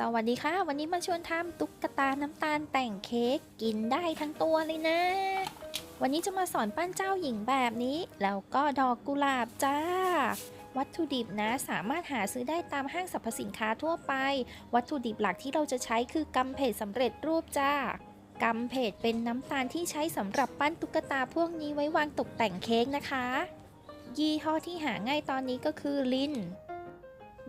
สวัสดีค่ะ วันนี้มาชวนทำตุ๊กตาน้ำตาลแต่งเค้กกินได้ทั้งตัวเลยนะ วันนี้จะมาสอนปั้นเจ้าหญิงแบบนี้ แล้วก็ดอกกุหลาบจ้า วัตถุดิบนะสามารถหาซื้อได้ตามห้างสรรพสินค้าทั่วไป วัตถุดิบหลักที่เราจะใช้คือกำเพดสำเร็จรูปจ้ากำเพดเป็นน้ำตาลที่ใช้สำหรับปั้นตุ๊กตาพวกนี้ไว้วางตกแต่งเค้กนะคะ ยี่ห้อที่หาง่ายตอนนี้ก็คือลิน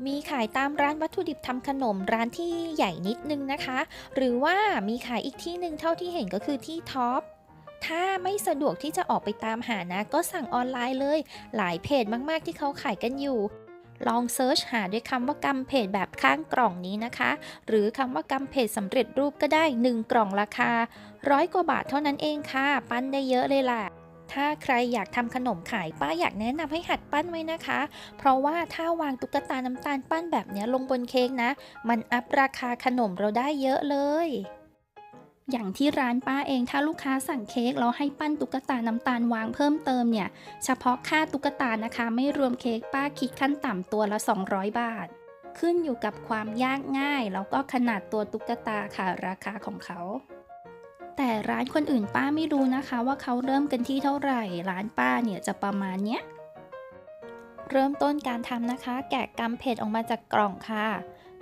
มีขายตามร้านวัตถุดิบทำขนมร้านที่ใหญ่นิดนึงนะคะ หรือว่ามีขายอีกที่หนึ่งเท่าที่เห็นก็คือที่ท็อปถ้าไม่สะดวกที่จะออกไปตามหานะ ก็สั่งออนไลน์เลย หลายเพจมากๆที่เขาขายกันอยู่ ลองเซิร์ชหาด้วยคำว่ากำเพจแบบข้างกล่องนี้นะคะ หรือคำว่ากำเพจสำเร็จรูปก็ได้ 1 กล่องราคาร้อยกว่าบาทเท่านั้นเองค่ะ ปั้นได้เยอะเลยล่ะ ถ้าใครอยากทำขนมขายป้าอยากแนะนำให้หัดปั้นไว้นะคะ เพราะว่าถ้าวางตุ๊กตาน้ำตาลปั้นแบบนี้ลงบนเค้กนะ มันอัพราคาขนมเราได้เยอะเลยอย่างที่ร้านป้าเองถ้าลูกค้าสั่งเค้กแล้วให้ปั้นตุ๊กตาน้ำตาลวางเพิ่มเติมเนี่ย เฉพาะค่าตุ๊กตานะคะ ไม่รวมเค้กป้าคิดขั้นต่ำตัวละ 200 บาท ขึ้นอยู่กับความยากง่าย แล้วก็ขนาดตัวตุ๊กตาค่ะราคาของเขา แต่ร้านคนอื่นป้าไม่รู้นะคะว่าเขาเริ่มกันที่เท่าไหร่ ร้านป้าเนี่ยจะประมาณเนี้ย เริ่มต้นการทำนะคะ แกะกำเพดออกมาจากกล่องค่ะ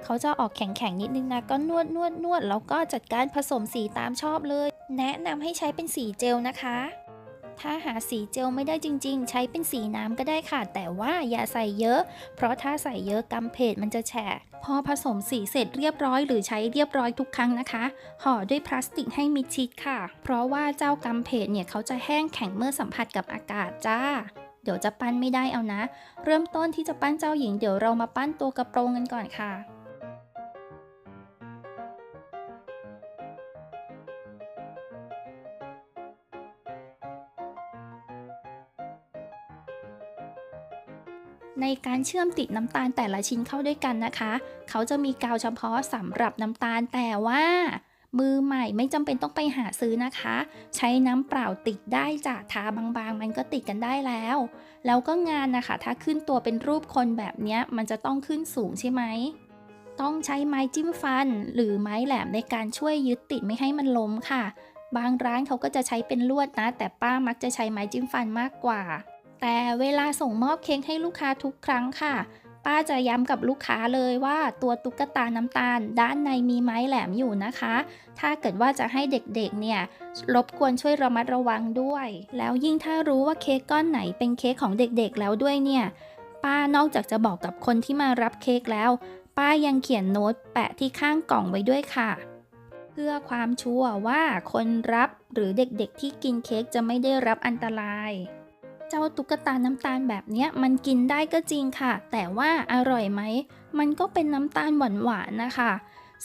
เขาจะออกแข็งๆนิดนึงนะ ก็นวดนวดนวดแล้วก็จัดการผสมสีตามชอบเลย แนะนำให้ใช้เป็นสีเจลนะคะ ถ้าหาสีเจลไม่ได้จริง ๆ ใช้เป็นสีน้ำก็ได้ค่ะ แต่ว่าอย่าใส่เยอะ เพราะถ้าใส่เยอะกำเพดมันจะแฉะพอผสมสีเสร็จเรียบร้อยหรือใช้เรียบร้อยทุกครั้งนะคะ ห่อด้วยพลาสติกให้มิดชิดค่ะ เพราะว่าเจ้ากำเพดเนี่ยเขาจะแห้งแข็งเมื่อสัมผัสกับอากาศจ้าเดี๋ยวจะปั้นไม่ได้เอานะ เริ่มต้นที่จะปั้นเจ้าหญิงเดี๋ยวเรามาปั้นตัวกระโปรงกันก่อนค่ะ ในการเชื่อมติดน้ำตาลแต่ละชิ้นเข้าด้วยกันนะคะ เขาจะมีกาวเฉพาะสำหรับน้ำตาลแต่ว่า มือใหม่ไม่จำเป็นต้องไปหาซื้อนะคะ ใช้น้ำเปล่าติดได้จากทาบางๆ มันก็ติดกันได้แล้ว แล้วก็งานนะคะ ถ้าขึ้นตัวเป็นรูปคนแบบนี้มันจะต้องขึ้นสูงใช่ไหมต้องใช้ไม้จิ้มฟัน หรือไม้แหลมในการช่วยยึดติดไม่ให้มันล้มค่ะ บางร้านเขาก็จะใช้เป็นลวดนะ แต่ป้ามักจะใช้ไม้จิ้มฟันมากกว่า แต่เวลาส่งมอบเค้กให้ลูกค้าทุกครั้งค่ะ ป้าจะย้ำกับลูกค้าเลยว่าตัวตุ๊กตาน้ำตาล ด้านในมีไม้แหลมอยู่นะคะ ถ้าเกิดว่าจะให้เด็กๆเนี่ยรบกวนช่วยระมัดระวังด้วย แล้วยิ่งถ้ารู้ว่าเค้กก้อนไหนเป็นเค้กของเด็กๆแล้วด้วยเนี่ย ป้านอกจากจะบอกกับคนที่มารับเค้กแล้ว ป้ายังเขียนโน้ตแปะที่ข้างกล่องไว้ด้วยค่ะเพื่อความชัวร์ว่าคนรับหรือเด็กๆที่กินเค้กจะไม่ได้รับอันตราย จ้าตุ๊กตาน้ำตาลแบบนี้มันกินได้ก็จริงค่ะ แต่ว่าอร่อยไหม มันก็เป็นน้ำตาลหวานๆนะคะ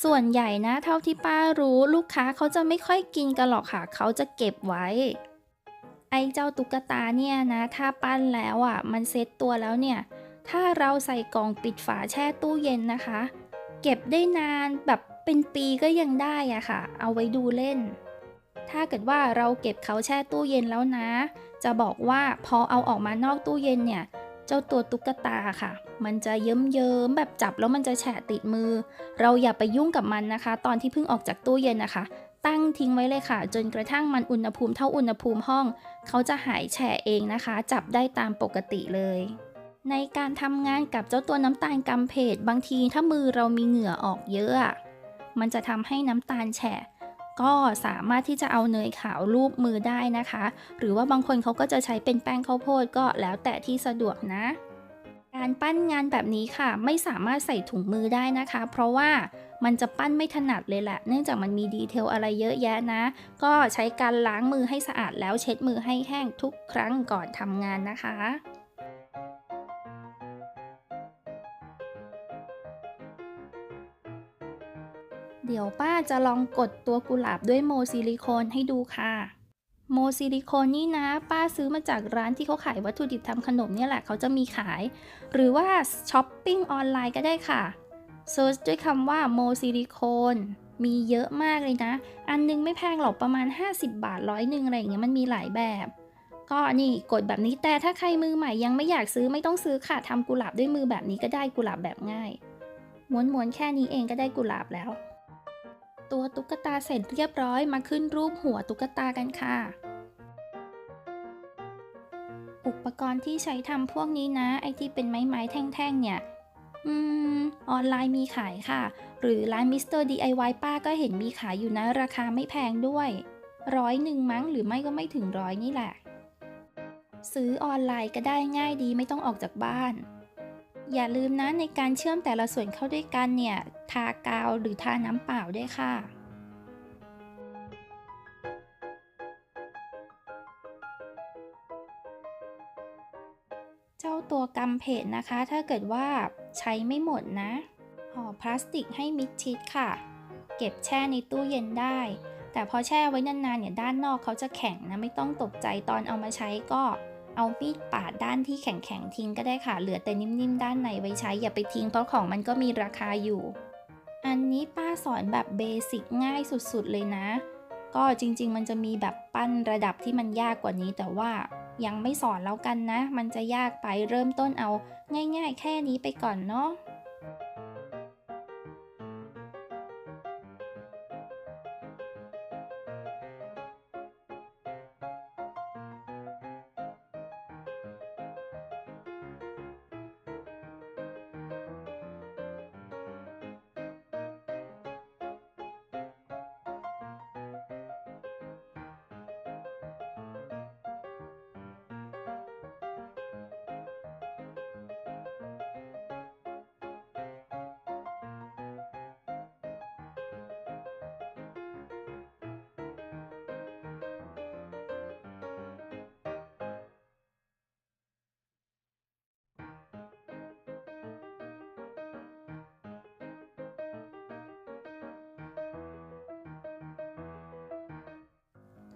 ส่วนใหญ่นะเท่าที่ป้ารู้ลูกค้าเขาจะไม่ค่อยกินกันหรอกค่ะ เขาจะเก็บไว้ ไอ้เจ้าตุ๊กตาเนี่ยนะ ถ้าปั้นแล้วอะ มันเซ็ตตัวแล้วเนี่ย ถ้าเราใส่กล่องปิดฝาแช่ตู้เย็นนะคะ เก็บได้นานแบบเป็นปีก็ยังได้อะค่ะ เอาไว้ดูเล่น ถ้าเกิดว่าเราเก็บเขาแช่ตู้เย็นแล้วนะ จะบอกว่าพอเอาออกมานอกตู้เย็นเนี่ย เจ้าตัวตุ๊กตาค่ะ มันจะเยิ้มๆแบบจับแล้วมันจะแฉะติดมือ เราอย่าไปยุ่งกับมันนะคะ ตอนที่เพิ่งออกจากตู้เย็นนะคะ ตั้งทิ้งไว้เลยค่ะ จนกระทั่งมันอุณหภูมิเท่าอุณหภูมิห้อง เขาจะหายแฉะเองนะคะ จับได้ตามปกติเลยในการทำงานกับเจ้าตัวน้ำตาลกำเพดบางทีถ้ามือเรามีเหงื่อออกเยอะอะมันจะทำให้น้ำตาลแฉะ ก็สามารถที่จะเอาเนยขาวรูปมือได้นะคะ หรือว่าบางคนเขาก็จะใช้เป็นแป้งข้าวโพดก็แล้วแต่ที่สะดวกนะ การปั้นงานแบบนี้ค่ะ ไม่สามารถใส่ถุงมือได้นะคะ เพราะว่ามันจะปั้นไม่ถนัดเลยแหละ เนื่องจากมันมีดีเทลอะไรเยอะแยะนะ ก็ใช้การล้างมือให้สะอาดแล้วเช็ดมือให้แห้งทุกครั้งก่อนทำงานนะคะ ดี๋ยวป้าจะลองกดตัวกุหลาบด้วยโมซิลิโคนให้ดูค่ะโมซิลิโคนนี่นะ ป้าซื้อมาจากร้านที่เขาขายวัตถุดิบทำขนมเนี่ยแหละเขาจะมีขาย หรือว่าช้อปปิ้งออนไลน์ก็ได้ค่ะเซิร์ชด้วยคำว่าโมซิลิโคนมีเยอะมากเลยนะ อันนึงไม่แพงหรอกประมาณ 50 บาทร้อยหนึ่งอะไรอย่างเงี้ยมันมีหลายแบบ ก็นี่กดแบบนี้แต่ถ้าใครมือใหม่ยังไม่อยากซื้อไม่ต้องซื้อค่ะทำกุหลาบด้วยมือแบบนี้ก็ได้กุหลาบแบบง่ายม้วนๆแค่นี้เองก็ได้กุหลาบแล้ว ตัวตุ๊กตาเสร็จเรียบร้อยมาขึ้นรูปหัวตุ๊กตากันค่ะ อุปกรณ์ที่ใช้ทำพวกนี้นะ ไอที่เป็นไม้ๆแท่งๆ เนี่ย อืม ออนไลน์มีขายค่ะ หรือร้านมิสเตอร์ DIY ป้าก็เห็นมีขายอยู่นะ ราคาไม่แพงด้วยร้อยหนึ่งมั้งหรือไม่ก็ไม่ถึงร้อยนี่แหละ ซื้อออนไลน์ก็ได้ง่ายดีไม่ต้องออกจากบ้าน อย่าลืมนะในการเชื่อมแต่ละส่วนเข้าด้วยกันเนี่ย ทากาวหรือทาน้ำเปล่าด้วยค่ะเจ้าตัวกำเพจนะคะ ถ้าเกิดว่าใช้ไม่หมดนะห่อพลาสติกให้มิดชิดค่ะ เก็บแช่ในตู้เย็นได้ แต่พอแช่ไว้นานๆเนี่ยด้านนอกเขาจะแข็งนะ ไม่ต้องตกใจตอนเอามาใช้ก็ เอามีดปาดด้านที่แข็งๆทิ้งก็ได้ค่ะ เหลือแต่นิ่มๆ ด้านในไว้ใช้อย่าไปทิ้งเพราะของมันก็มีราคาอยู่ อันนี้ป้าสอนแบบเบสิกง่ายสุดๆเลยนะ ก็จริงๆ มันจะมีแบบปั้นระดับที่มันยากกว่านี้แต่ว่ายังไม่สอนแล้วกันนะ มันจะยากไปเริ่มต้นเอาง่าย ๆ แค่นี้ไปก่อนเนาะ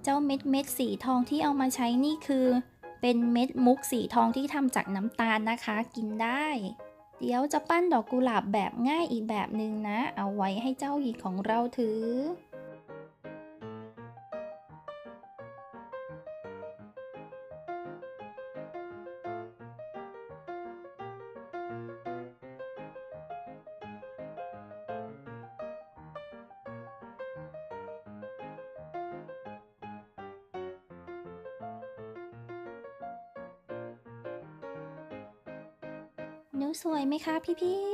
เจ้าเม็ดเม็ดสีทองที่เอามาใช้นี่คือ เป็นเม็ดมุกสีทองที่ทำจากน้ำตาลนะคะ กินได้ เดี๋ยวจะปั้นดอกกุหลาบแบบง่ายอีกแบบหนึ่งนะ เอาไว้ให้เจ้าหญิงของเราถือ นิ้วสวยไหมคะพี่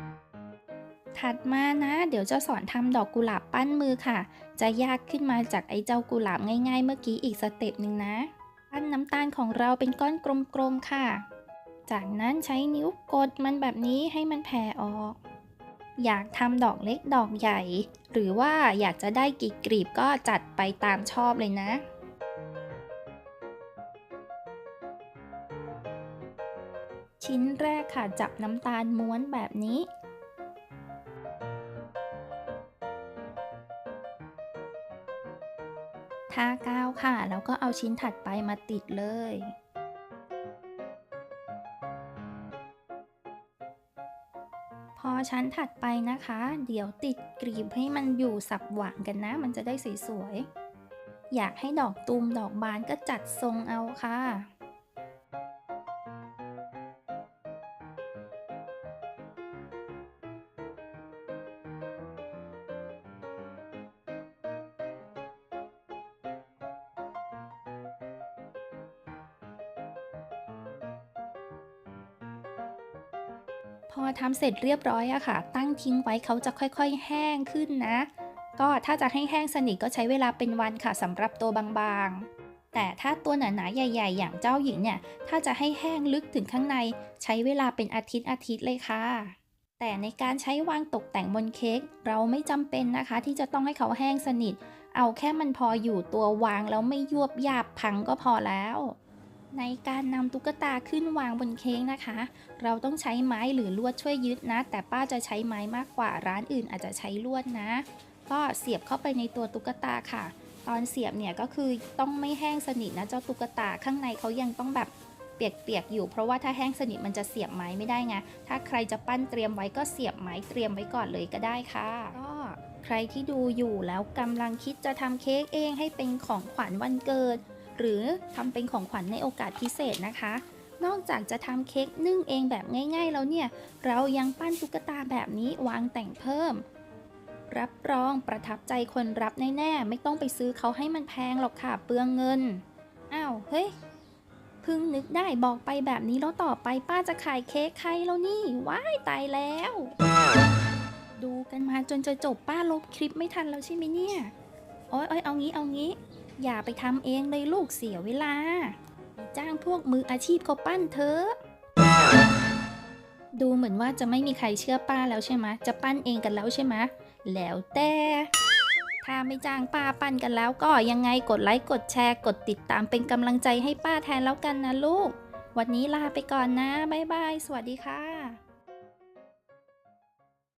ๆถัดมานะ เดี๋ยวจะสอนทำดอกกุหลาบปั้นมือค่ะ จะยากขึ้นมาจากไอ้เจ้ากุหลาบง่ายๆ เมื่อกี้อีกสเต็ปหนึ่งนะ ปั้นน้ำตาลของเราเป็นก้อนกลมๆค่ะ จากนั้นใช้นิ้วกดมันแบบนี้ให้มันแผ่ออก อยากทำดอกเล็กดอกใหญ่ หรือว่าอยากจะได้กี่กลีบก็จัดไปตามชอบเลยนะ ชิ้นแรกค่ะจับน้ำตาลม้วนแบบนี้ ทากาวค่ะ แล้วก็เอาชิ้นถัดไปมาติดเลย พอชั้นถัดไปนะคะ เดี๋ยวติดกรีบให้มันอยู่สับหว่างกันนะ มันจะได้สวยๆอยากให้ดอกตูมดอกบานก็จัดทรงเอาค่ะ พอทำเสร็จเรียบร้อยอะค่ะ ตั้งทิ้งไว้เขาจะค่อยๆ แห้งขึ้นนะ ก็ถ้าจะให้แห้งสนิทก็ใช้เวลาเป็นวันค่ะสำหรับตัวบางๆ แต่ถ้าตัวหนาๆใหญ่ ๆ อย่างเจ้าหญิงเนี่ย ถ้าจะให้แห้งลึกถึงข้างใน ใช้เวลาเป็นอาทิตย์อาทิตย์เลยค่ะ แต่ในการใช้วางตกแต่งบนเค้กเราไม่จำเป็นนะคะ ที่จะต้องให้เขาแห้งสนิท เอาแค่มันพออยู่ตัววางแล้วไม่ยวบยาบพังก็พอแล้ว ในการนำตุ๊กตาขึ้นวางบนเค้กนะคะ เราต้องใช้ไม้หรือลวดช่วยยึดนะ แต่ป้าจะใช้ไม้มากกว่าร้านอื่นอาจจะใช้ลวดนะ ก็เสียบเข้าไปในตัวตุ๊กตาค่ะ ตอนเสียบเนี่ยก็คือต้องไม่แห้งสนิทนะเจ้าตุ๊กตาข้างในเขายังต้องแบบเปียกๆอยู่ เพราะว่าถ้าแห้งสนิทมันจะเสียบไม้ไม่ได้ไงถ้าใครจะปั้นเตรียมไว้ก็เสียบไม้เตรียมไว้ก่อนเลยก็ได้ค่ะก็ใครที่ดูอยู่แล้วกำลังคิดจะทำเค้กเองให้เป็นของขวัญวันเกิด หรือทำเป็นของขวัญในโอกาสพิเศษนะคะ นอกจากจะทำเค้กนึ่งเองแบบง่าย ๆ แล้วเนี่ย เรายังปั้นตุ๊กตาแบบนี้วางแต่งเพิ่ม รับรองประทับใจคนรับแน่ๆไม่ต้องไปซื้อเขาให้มันแพงหรอกค่ะเปลืองเงิน อ้าว เฮ้ยพิ่งนึกได้บอกไปแบบนี้แล้วต่อไปป้าจะขายเค้กใครแล้วนี่ ว้ายตายแล้ว ดูกันมาจนจะจบป้าลบคลิปไม่ทันแล้วใช่ไหมเนี่ย โอ้ยโอยเอางี้เอางี้ อย่าไปทำเองเลยลูกเสียเวลา จ้างพวกมืออาชีพเขาปั้นเถอะดูเหมือนว่าจะไม่มีใครเชื่อป้าแล้วใช่ไหมจะปั้นเองกันแล้วใช่ไหมแล้วแต่ ถ้าไม่จ้างป้าปั้นกันแล้วก็ยังไงกดไลค์กดแชร์กดติดตามเป็นกำลังใจให้ป้าแทนแล้วกันนะลูก วันนี้ลาไปก่อนนะ บ๊ายบาย สวัสดีค่ะ